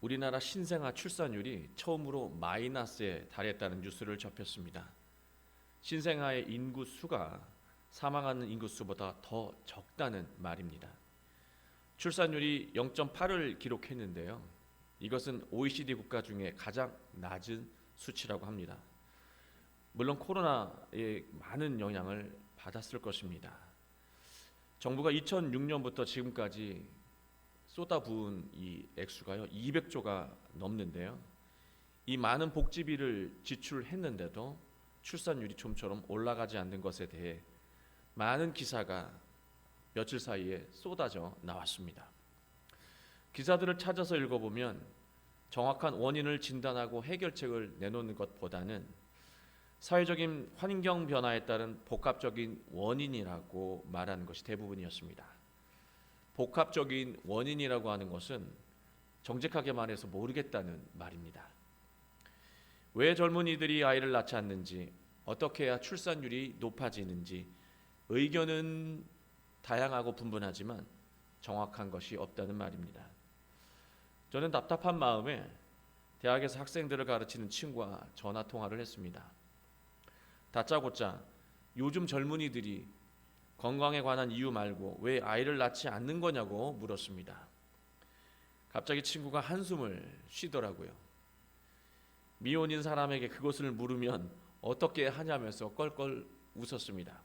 우리나라 신생아 출산율이 처음으로 마이너스에 달했다는 뉴스를 접했습니다. 신생아의 인구 수가 사망하는 인구 수보다 더 적다는 말입니다. 출산율이 0.8을 기록했는데요. 이것은 OECD 국가 중에 가장 낮은 수치라고 합니다. 물론 코로나의 많은 영향을 받았을 것입니다. 정부가 2006년부터 지금까지 쏟아부은 이 액수가요 200조가 넘는데요. 이 많은 복지비를 지출했는데도 출산율이 좀처럼 올라가지 않는 것에 대해 많은 기사가 며칠 사이에 쏟아져 나왔습니다. 기사들을 찾아서 읽어보면 정확한 원인을 진단하고 해결책을 내놓는 것보다는 사회적인 환경 변화에 따른 복합적인 원인이라고 말하는 것이 대부분이었습니다. 복합적인 원인이라고 하는 것은 정직하게 말해서 모르겠다는 말입니다. 왜 젊은이들이 아이를 낳지 않는지, 어떻게 해야 출산율이 높아지는지 의견은 다양하고 분분하지만 정확한 것이 없다는 말입니다. 저는 답답한 마음에 대학에서 학생들을 가르치는 친구와 전화 통화를 했습니다. 다짜고짜 요즘 젊은이들이 건강에 관한 이유 말고 왜 아이를 낳지 않는 거냐고 물었습니다. 갑자기 친구가 한숨을 쉬더라고요. 미혼인 사람에게 그것을 물으면 어떻게 하냐면서 껄껄 웃었습니다.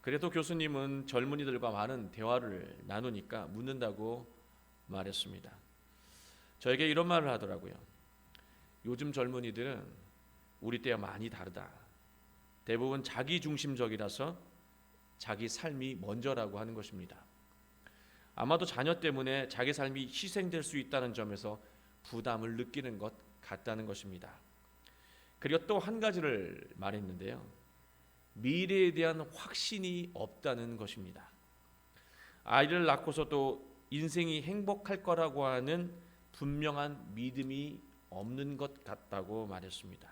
그래도 교수님은 젊은이들과 많은 대화를 나누니까 묻는다고 말했습니다. 저에게 이런 말을 하더라고요. 요즘 젊은이들은 우리 때와 많이 다르다. 대부분 자기 중심적이라서 자기 삶이 먼저라고 하는 것입니다. 아마도 자녀 때문에 자기 삶이 희생될 수 있다는 점에서 부담을 느끼는 것 같다는 것입니다. 그리고 또 한 가지를 말했는데요. 미래에 대한 확신이 없다는 것입니다. 아이를 낳고서도 인생이 행복할 거라고 하는 분명한 믿음이 없는 것 같다고 말했습니다.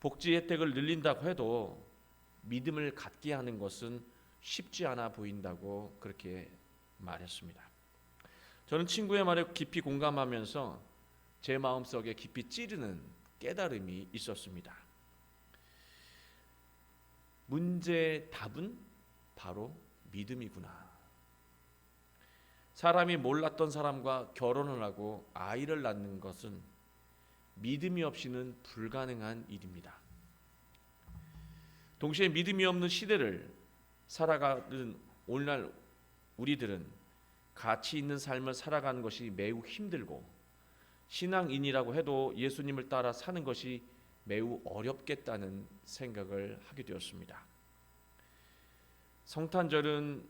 복지 혜택을 늘린다고 해도 믿음을 갖게 하는 것은 쉽지 않아 보인다고 그렇게 말했습니다. 저는 친구의 말에 깊이 공감하면서 제 마음속에 깊이 찌르는 깨달음이 있었습니다. 문제의 답은 바로 믿음이구나. 사람이 몰랐던 사람과 결혼을 하고 아이를 낳는 것은 믿음이 없이는 불가능한 일입니다. 동시에 믿음이 없는 시대를 살아가는 오늘날 우리들은 가치 있는 삶을 살아가는 것이 매우 힘들고 신앙인이라고 해도 예수님을 따라 사는 것이 매우 어렵겠다는 생각을 하게 되었습니다. 성탄절은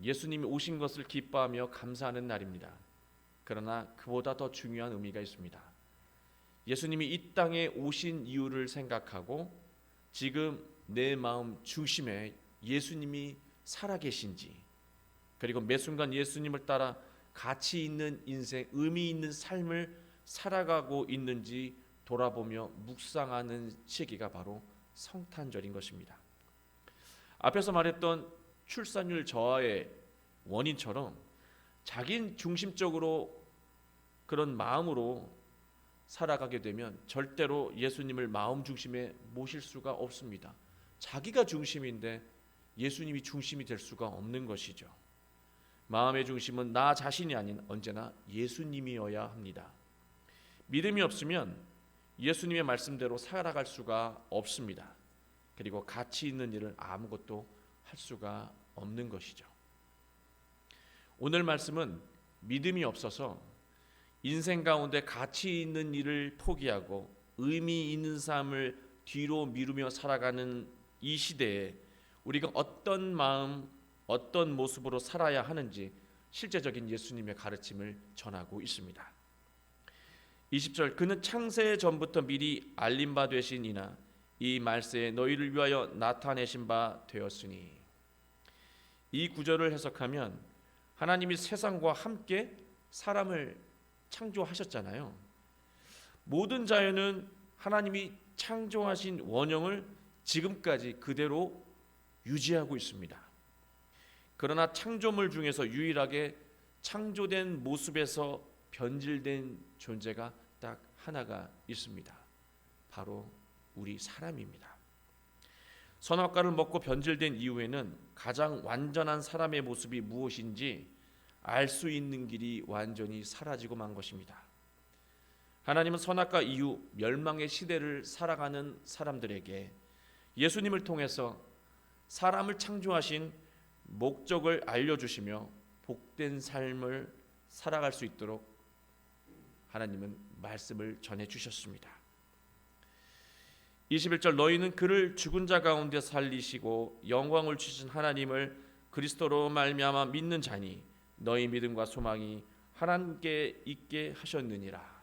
예수님이 오신 것을 기뻐하며 감사하는 날입니다. 그러나 그보다 더 중요한 의미가 있습니다. 예수님이 이 땅에 오신 이유를 생각하고 지금 내 마음 중심에 예수님이 살아계신지 그리고 매 순간 예수님을 따라 가치 있는 인생, 의미 있는 삶을 살아가고 있는지 돌아보며 묵상하는 시기가 바로 성탄절인 것입니다. 앞에서 말했던 출산율 저하의 원인처럼 자기 중심적으로 그런 마음으로 살아가게 되면 절대로 예수님을 마음 중심에 모실 수가 없습니다. 자기가 중심인데 예수님이 중심이 될 수가 없는 것이죠. 마음의 중심은 나 자신이 아닌 언제나 예수님이어야 합니다. 믿음이 없으면 예수님의 말씀대로 살아갈 수가 없습니다. 그리고 가치 있는 일을 아무것도 할 수가 없는 것이죠. 오늘 말씀은 믿음이 없어서 인생 가운데 가치 있는 일을 포기하고 의미 있는 삶을 뒤로 미루며 살아가는 이 시대에 우리가 어떤 마음, 어떤 모습으로 살아야 하는지 실제적인 예수님의 가르침을 전하고 있습니다. 20절 그는 창세 전부터 미리 알림 바 되신 이나 이 말세에 너희를 위하여 나타내신 바 되었으니 이 구절을 해석하면 하나님이 세상과 함께 사람을 창조하셨잖아요. 모든 자연은 하나님이 창조하신 원형을 지금까지 그대로 유지하고 있습니다. 그러나 창조물 중에서 유일하게 창조된 모습에서 변질된 존재가 딱 하나가 있습니다. 바로 우리 사람입니다. 선악과를 먹고 변질된 이후에는 가장 완전한 사람의 모습이 무엇인지 알 수 있는 길이 완전히 사라지고 만 것입니다. 하나님은 선악과 이후 멸망의 시대를 살아가는 사람들에게 예수님을 통해서 사람을 창조하신 목적을 알려주시며 복된 삶을 살아갈 수 있도록 하나님은 말씀을 전해 주셨습니다. 21절 너희는 그를 죽은 자 가운데 살리시고 영광을 주신 하나님을 그리스도로 말미암아 믿는 자니 너희 믿음과 소망이 하나님께 있게 하셨느니라.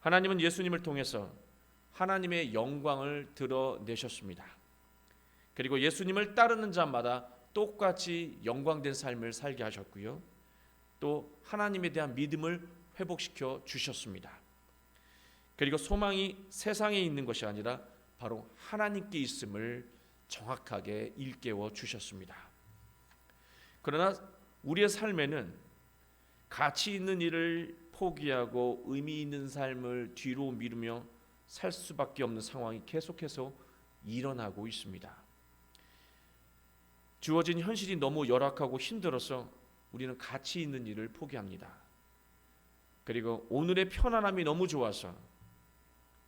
하나님은 예수님을 통해서 하나님의 영광을 드러내셨습니다. 그리고 예수님을 따르는 자마다 똑같이 영광된 삶을 살게 하셨고요. 또 하나님에 대한 믿음을 회복시켜 주셨습니다. 그리고 소망이 세상에 있는 것이 아니라 바로 하나님께 있음을 정확하게 일깨워 주셨습니다. 그러나 우리의 삶에는 가치 있는 일을 포기하고 의미 있는 삶을 뒤로 미루며 살 수밖에 없는 상황이 계속해서 일어나고 있습니다. 주어진 현실이 너무 열악하고 힘들어서 우리는 가치 있는 일을 포기합니다. 그리고 오늘의 편안함이 너무 좋아서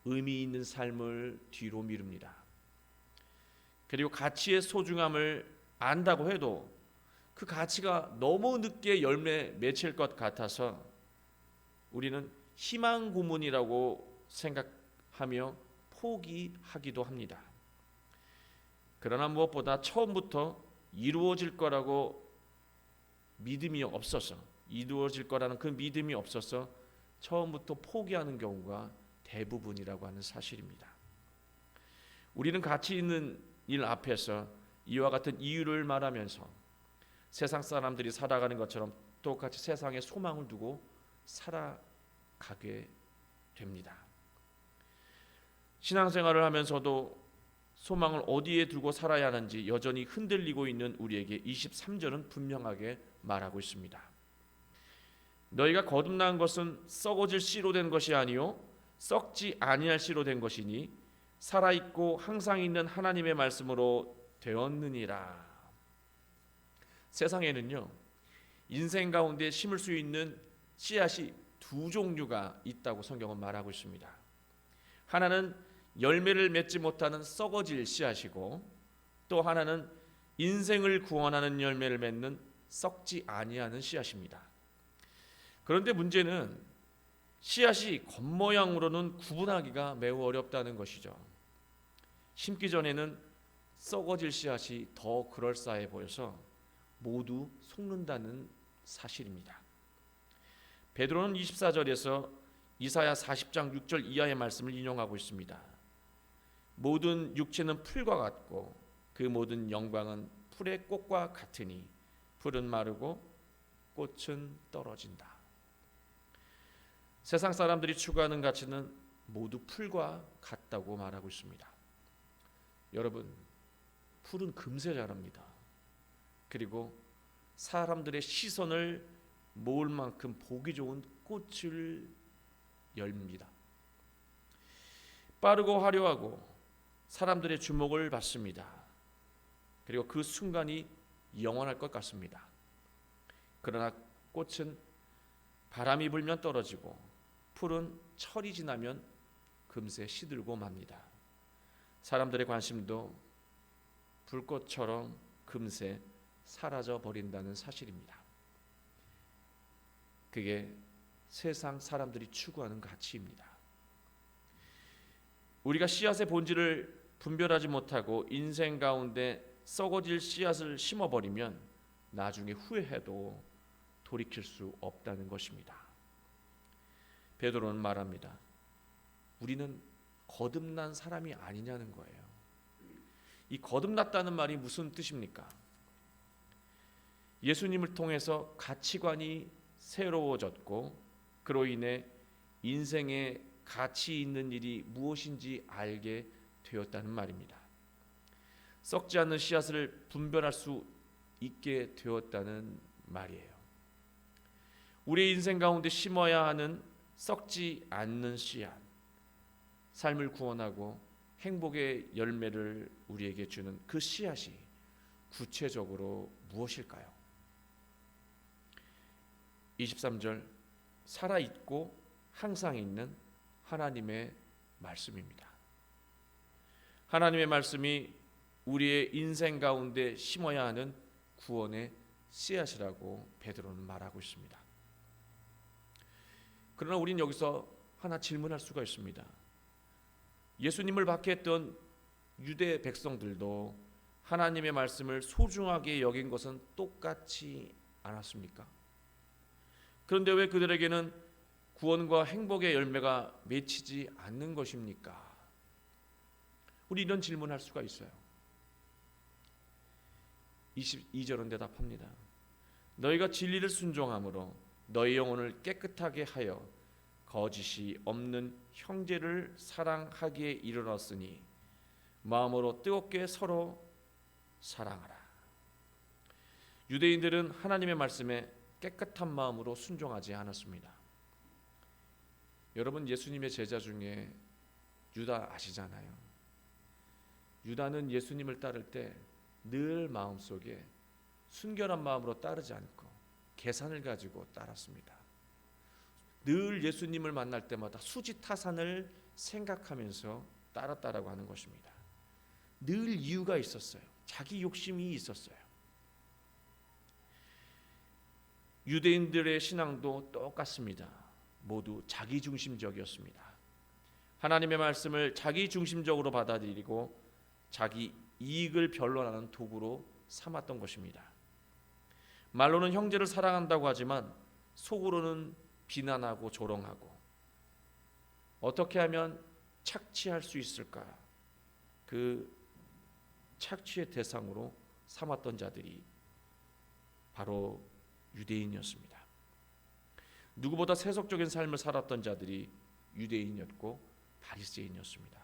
의미 있는 삶을 뒤로 미룹니다. 그리고 가치의 소중함을 안다고 해도 그 가치가 너무 늦게 열매 맺힐 것 같아서 우리는 희망 고문이라고 생각하며 포기하기도 합니다. 그러나 무엇보다 처음부터 이루어질 거라고 믿음이 없어서 이루어질 거라는 그 믿음이 없어서 처음부터 포기하는 경우가 대부분이라고 하는 사실입니다. 우리는 가치 있는 일 앞에서 이와 같은 이유를 말하면서 세상 사람들이 살아가는 것처럼 똑같이 세상에 소망을 두고 살아가게 됩니다. 신앙생활을 하면서도 소망을 어디에 두고 살아야 하는지 여전히 흔들리고 있는 우리에게 23절은 분명하게 말하고 있습니다. 너희가 거듭난 것은 썩어질 씨로 된 것이 아니요 썩지 아니할 씨로 된 것이니 살아 있고 항상 있는 하나님의 말씀으로 되었느니라. 세상에는요 인생 가운데 심을 수 있는 씨앗이 두 종류가 있다고 성경은 말하고 있습니다. 하나는 열매를 맺지 못하는 썩어질 씨앗이고 또 하나는 인생을 구원하는 열매를 맺는 썩지 아니하는 씨앗입니다. 그런데 문제는 씨앗이 겉모양으로는 구분하기가 매우 어렵다는 것이죠. 심기 전에는 썩어질 씨앗이 더 그럴싸해 보여서 모두 속는다는 사실입니다. 베드로는 24절에서 이사야 40장 6절 이하의 말씀을 인용하고 있습니다. 모든 육체는 풀과 같고 그 모든 영광은 풀의 꽃과 같으니 풀은 마르고 꽃은 떨어진다. 세상 사람들이 추구하는 가치는 모두 풀과 같다고 말하고 있습니다. 여러분, 풀은 금세 자랍니다. 그리고 사람들의 시선을 모을 만큼 보기 좋은 꽃을 열립니다. 빠르고 화려하고 사람들의 주목을 받습니다. 그리고 그 순간이 영원할 것 같습니다. 그러나 꽃은 바람이 불면 떨어지고 풀은 철이 지나면 금세 시들고 맙니다. 사람들의 관심도 불꽃처럼 금세 사라져 버린다는 사실입니다. 그게 세상 사람들이 추구하는 가치입니다. 우리가 씨앗의 본질을 분별하지 못하고 인생 가운데 썩어질 씨앗을 심어버리면 나중에 후회해도 돌이킬 수 없다는 것입니다. 베드로는 말합니다. 우리는 거듭난 사람이 아니냐는 거예요. 이 거듭났다는 말이 무슨 뜻입니까? 예수님을 통해서 가치관이 새로워졌고 그로 인해 인생에 가치 있는 일이 무엇인지 알게 되었다는 말입니다. 썩지 않는 씨앗을 분별할 수 있게 되었다는 말이에요. 우리의 인생 가운데 심어야 하는 썩지 않는 씨앗, 삶을 구원하고 행복의 열매를 우리에게 주는 그 씨앗이 구체적으로 무엇일까요? 23절 살아 있고 항상 있는 하나님의 말씀입니다. 하나님의 말씀이 우리의 인생 가운데 심어야 하는 구원의 씨앗이라고 베드로는 말하고 있습니다. 그러나 우리는 여기서 하나 질문할 수가 있습니다. 예수님을 박해했던 유대 백성들도 하나님의 말씀을 소중하게 여긴 것은 똑같지 않았습니까? 그런데 왜 그들에게는 구원과 행복의 열매가 맺히지 않는 것입니까? 우리 이런 질문할 수가 있어요. 22절은 대답합니다. 너희가 진리를 순종함으로 너희 영혼을 깨끗하게 하여 거짓이 없는 형제를 사랑하기에 이르렀으니 마음으로 뜨겁게 서로 사랑하라. 유대인들은 하나님의 말씀에 깨끗한 마음으로 순종하지 않았습니다. 여러분 예수님의 제자 중에 유다 아시잖아요. 유다는 예수님을 따를 때 늘 마음속에 순결한 마음으로 따르지 않고 계산을 가지고 따랐습니다. 늘 예수님을 만날 때마다 수지타산을 생각하면서 따랐다라고 하는 것입니다. 늘 이유가 있었어요. 자기 욕심이 있었어요. 유대인들의 신앙도 똑같습니다. 모두 자기 중심적이었습니다. 하나님의 말씀을 자기 중심적으로 받아들이고 자기 이익을 변론하는 도구로 삼았던 것입니다. 말로는 형제를 사랑한다고 하지만 속으로는 비난하고 조롱하고 어떻게 하면 착취할 수 있을까? 그 착취의 대상으로 삼았던 자들이 바로 유대인이었습니다. 누구보다 세속적인 삶을 살았던 자들이 유대인이었고 바리새인이었습니다.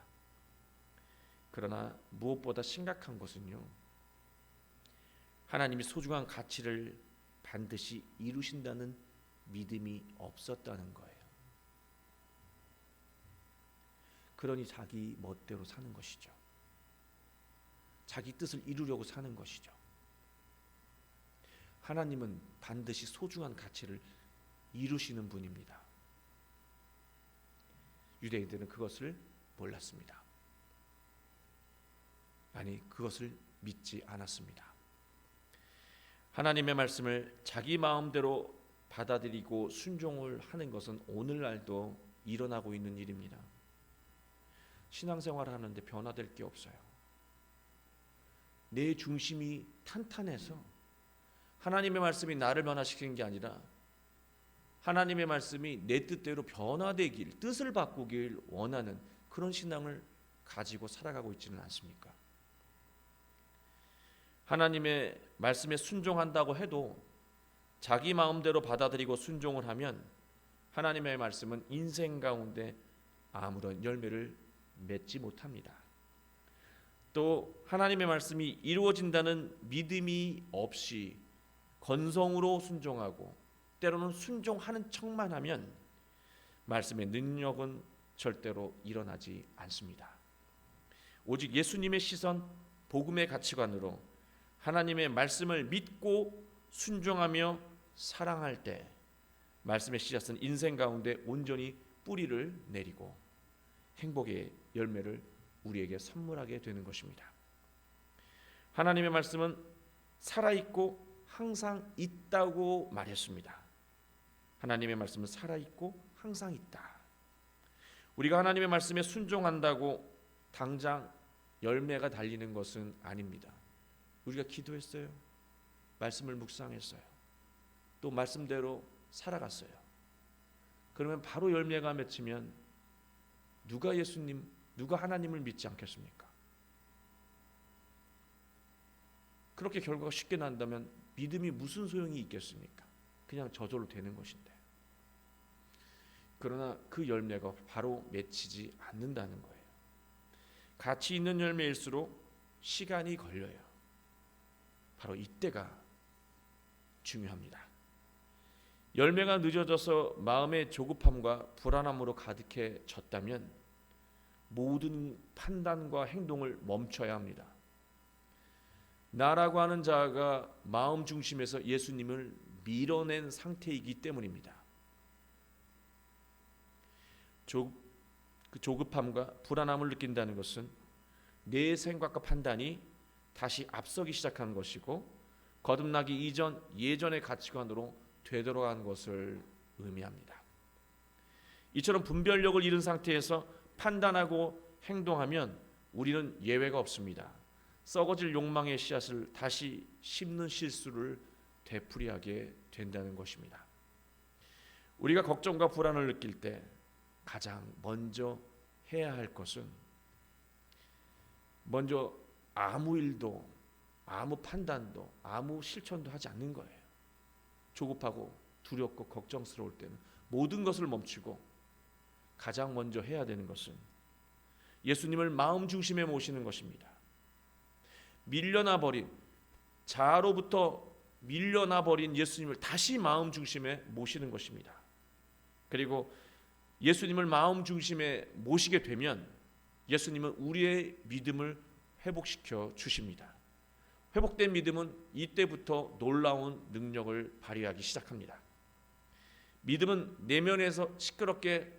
그러나 무엇보다 심각한 것은요. 하나님이 소중한 가치를 반드시 이루신다는 믿음이 없었다는 거예요. 그러니 자기 멋대로 사는 것이죠. 자기 뜻을 이루려고 사는 것이죠. 하나님은 반드시 소중한 가치를 이루시는 분입니다. 유대인들은 그것을 몰랐습니다. 아니, 그것을 믿지 않았습니다. 하나님의 말씀을 자기 마음대로 받아들이고 순종을 하는 것은 오늘날도 일어나고 있는 일입니다. 신앙생활 하는데 변화될 게 없어요. 내 중심이 탄탄해서 하나님의 말씀이 나를 변화시키는 게 아니라 하나님의 말씀이 내 뜻대로 변화되길 뜻을 바꾸길 원하는 그런 신앙을 가지고 살아가고 있지는 않습니까? 하나님의 말씀에 순종한다고 해도 자기 마음대로 받아들이고 순종을 하면 하나님의 말씀은 인생 가운데 아무런 열매를 맺지 못합니다. 또 하나님의 말씀이 이루어진다는 믿음이 없이 건성으로 순종하고 때로는 순종하는 척만 하면 말씀의 능력은 절대로 일어나지 않습니다. 오직 예수님의 시선, 복음의 가치관으로 하나님의 말씀을 믿고 순종하며 사랑할 때 말씀의 씨앗은 인생 가운데 온전히 뿌리를 내리고 행복의 열매를 우리에게 선물하게 되는 것입니다. 하나님의 말씀은 살아 있고 항상 있다고 말했습니다. 하나님의 말씀은 살아 있고 항상 있다. 우리가 하나님의 말씀에 순종한다고 당장 열매가 달리는 것은 아닙니다. 우리가 기도했어요. 말씀을 묵상했어요. 또 말씀대로 살아갔어요. 그러면 바로 열매가 맺히면 누가 예수님, 누가 하나님을 믿지 않겠습니까? 그렇게 결과가 쉽게 난다면 믿음이 무슨 소용이 있겠습니까? 그냥 저절로 되는 것인데. 그러나 그 열매가 바로 맺히지 않는다는 거예요. 가치 있는 열매일수록 시간이 걸려요. 바로 이때가 중요합니다. 열매가 늦어져서 마음의 조급함과 불안함으로 가득해졌다면 모든 판단과 행동을 멈춰야 합니다. 나라고 하는 자가 마음 중심에서 예수님을 밀어낸 상태이기 때문입니다. 조, 그 조급함과 불안함을 느낀다는 것은 내 생각과 판단이 다시 앞서기 시작한 것이고 거듭나기 이전 예전의 가치관으로 되돌아간 것을 의미합니다. 이처럼 분별력을 잃은 상태에서 판단하고 행동하면 우리는 예외가 없습니다. 썩어질 욕망의 씨앗을 다시 심는 실수를 되풀이하게 된다는 것입니다. 우리가 걱정과 불안을 느낄 때 가장 먼저 해야 할 것은 먼저 아무 일도 아무 판단도 아무 실천도 하지 않는 거예요. 조급하고 두렵고 걱정스러울 때는 모든 것을 멈추고 가장 먼저 해야 되는 것은 예수님을 마음 중심에 모시는 것입니다. 밀려나 버린 자아로부터 밀려나 버린 예수님을 다시 마음 중심에 모시는 것입니다. 그리고 예수님을 마음 중심에 모시게 되면 예수님은 우리의 믿음을 회복시켜 주십니다. 회복된 믿음은 이때부터 놀라운 능력을 발휘하기 시작합니다. 믿음은 내면에서 시끄럽게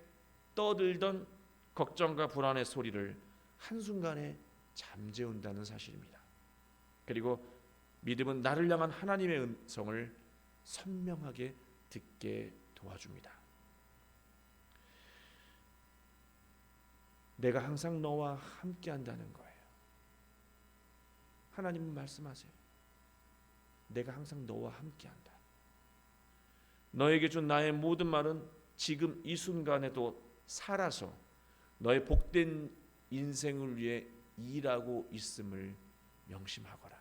떠들던 걱정과 불안의 소리를 한순간에 잠재운다는 사실입니다. 그리고 믿음은 나를 향한 하나님의 음성을 선명하게 듣게 도와줍니다. 내가 항상 너와 함께 한다는 거예요. 하나님은 말씀하세요. 내가 항상 너와 함께 한다. 너에게 준 나의 모든 말은 지금 이 순간에도 살아서 너의 복된 인생을 위해 일하고 있음을 명심하거라.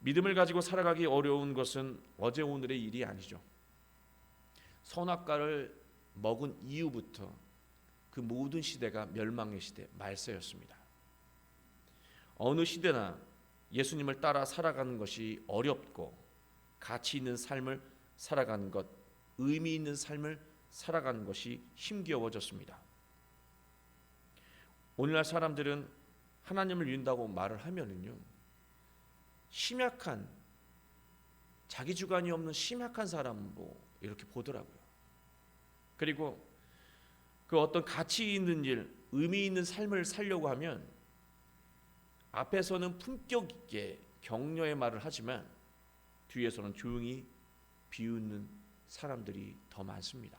믿음을 가지고 살아가기 어려운 것은 어제 오늘의 일이 아니죠. 선악과를 먹은 이후부터 그 모든 시대가 멸망의 시대, 말세였습니다. 어느 시대나 예수님을 따라 살아가는 것이 어렵고 가치 있는 삶을 살아가는 것, 의미 있는 삶을 살아가는 것이 힘겨워졌습니다. 오늘날 사람들은 하나님을 믿는다고 말을 하면은요. 심약한 자기 주관이 없는 심약한 사람으로 이렇게 보더라고요. 그리고 그 어떤 가치 있는 일, 의미 있는 삶을 살려고 하면 앞에서는 품격 있게 격려의 말을 하지만 뒤에서는 조용히 비웃는 사람들이 더 많습니다.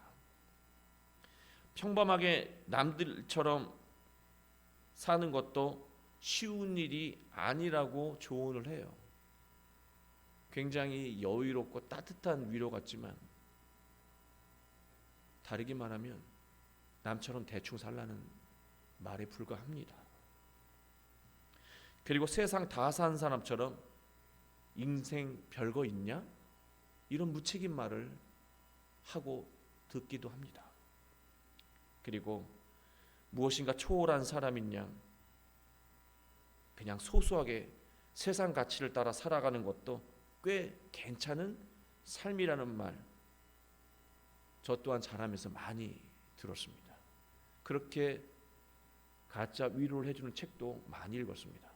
평범하게 남들처럼 사는 것도 쉬운 일이 아니라고 조언을 해요. 굉장히 여유롭고 따뜻한 위로 같지만 다르게 말하면 남처럼 대충 살라는 말에 불과합니다. 그리고 세상 다 산 사람처럼 인생 별거 있냐? 이런 무책임 말을 하고 듣기도 합니다. 그리고 무엇인가 초월한 사람인 양 그냥 소소하게 세상 가치를 따라 살아가는 것도 꽤 괜찮은 삶이라는 말, 저 또한 자라면서 많이 들었습니다. 그렇게 가짜 위로를 해주는 책도 많이 읽었습니다.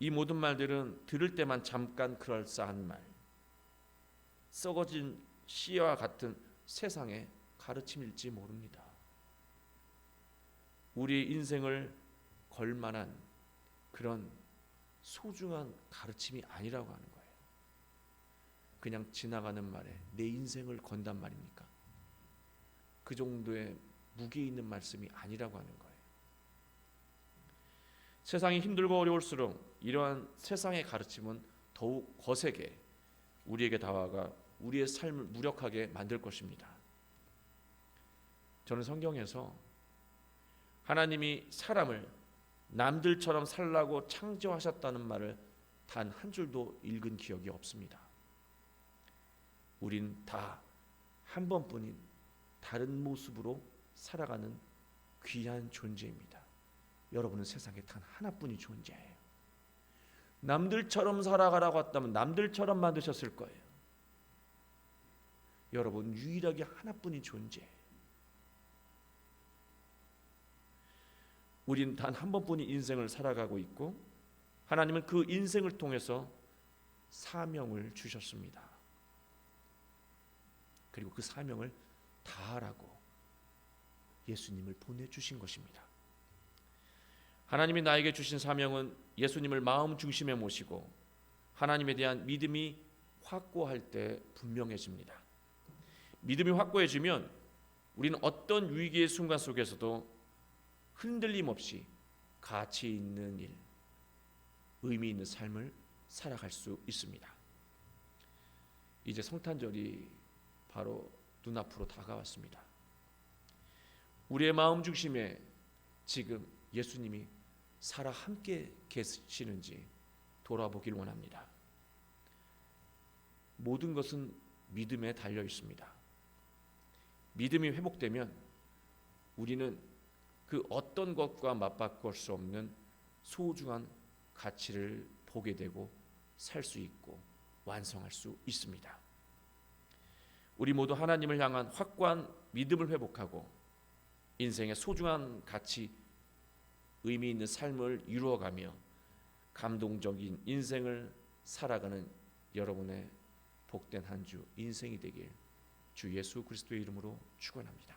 이 모든 말들은 들을 때만 잠깐 그럴싸한 말, 썩어진 씨와 같은 세상의 가르침일지 모릅니다. 우리의 인생을 걸만한 그런 소중한 가르침이 아니라고 하는 거예요. 그냥 지나가는 말에 내 인생을 건단 말입니까? 그 정도의 무게 있는 말씀이 아니라고 하는 거예요. 세상이 힘들고 어려울수록 이러한 세상의 가르침은 더욱 거세게 우리에게 다가가 우리의 삶을 무력하게 만들 것입니다. 저는 성경에서 하나님이 사람을 남들처럼 살라고 창조하셨다는 말을 단 한 줄도 읽은 기억이 없습니다. 우린 다 한 번뿐인 다른 모습으로 살아가는 귀한 존재입니다. 여러분은 세상에 단 하나뿐인 존재예요. 남들처럼 살아가라고 했다면 남들처럼 만드셨을 거예요. 여러분 유일하게 하나뿐인 존재. 우린 단한 번뿐인 인생을 살아가고 있고 하나님은 그 인생을 통해서 사명을 주셨습니다. 그리고 그 사명을 다하라고 예수님을 보내 주신 것입니다. 하나님이 나에게 주신 사명은 예수님을 마음 중심에 모시고 하나님에 대한 믿음이 확고할 때 분명해집니다. 믿음이 확고해지면 우리는 어떤 위기의 순간 속에서도 흔들림 없이 가치 있는 일, 의미 있는 삶을 살아갈 수 있습니다. 이제 성탄절이 바로 눈앞으로 다가왔습니다. 우리의 마음 중심에 지금 예수님이 살아 함께 계시는지 돌아보길 원합니다. 모든 것은 믿음에 달려 있습니다. 믿음이 회복되면 우리는 그 어떤 것과 맞바꿀 수 없는 소중한 가치를 보게 되고 살 수 있고 완성할 수 있습니다. 우리 모두 하나님을 향한 확고한 믿음을 회복하고 인생의 소중한 가치, 의미 있는 삶을 이루어가며 감동적인 인생을 살아가는 여러분의 복된 한 주 인생이 되길 주 예수 그리스도의 이름으로 축원합니다.